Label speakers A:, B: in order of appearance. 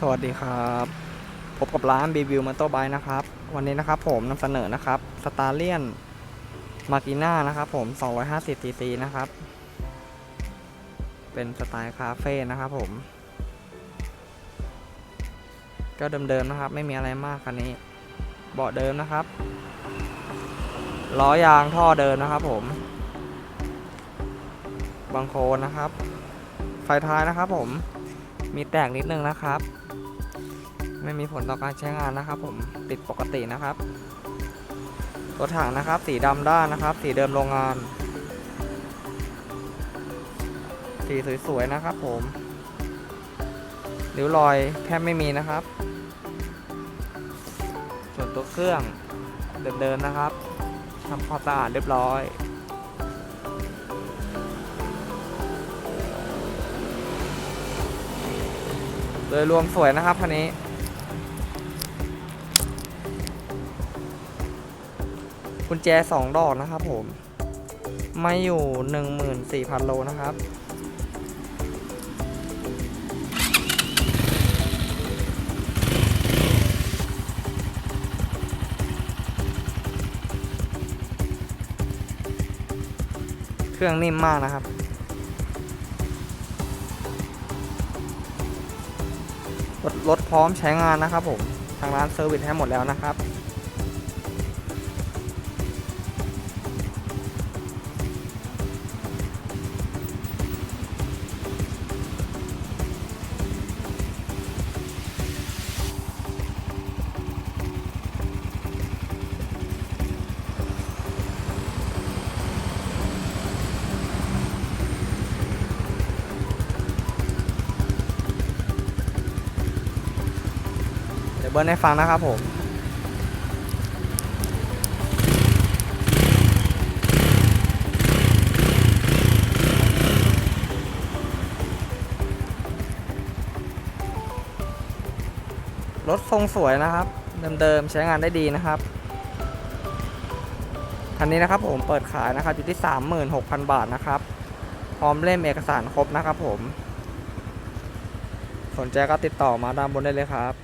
A: สวัสดีครับ พบกับร้านบีวิวมอเตอร์ไบค์นะครับ วันนี้นะครับผมนำเสนอนะครับสตาร์เลียนมากิน่านะครับผม 250 cc นะครับ เป็นสไตล์คาเฟ่นะครับผม ก็เดิมๆนะครับ ไม่มีอะไรมากคันนี้ เบาะเดิมนะครับ ล้อยางท่อเดิมนะครับผมบังโคลนนะครับ ไฟท้ายนะครับผม มีแตกนิดนึงนะครับ ไม่มีผลต่อการใช้งานนะครับผมติดปกตินะครับ ตัวถังนะครับ สีดำด้านนะครับ สีเดิมโรงงาน สีสวยๆนะครับ ผมริ้วรอยแทบไม่มีนะครับ ส่วนตัวเครื่องเดิมๆนะครับทำความสะอาดเรียบร้อย โดยรวมสวยนะครับคันนี้กุญแจ 2 ดอกนะครับผม ไม่อยู่ 14,000 โลนะครับ เครื่องนิ่มมากนะครับ รถพร้อมใช้งานนะครับผมทางร้านเซอร์วิสให้หมดแล้วนะครับ ดี๋ยวเบิร์นให้ฟังนะครับผมรถทรงสวยนะครับ เดิมๆ ใช้งานได้ดีนะครับคันนี้นะครับผมเปิดขายนะครับอยู่ที่ 36,000 บาทนะครับ พร้อมเล่มเอกสารครบนะครับผม สนใจก็ติดต่อมาด้านบนได้เลยครับ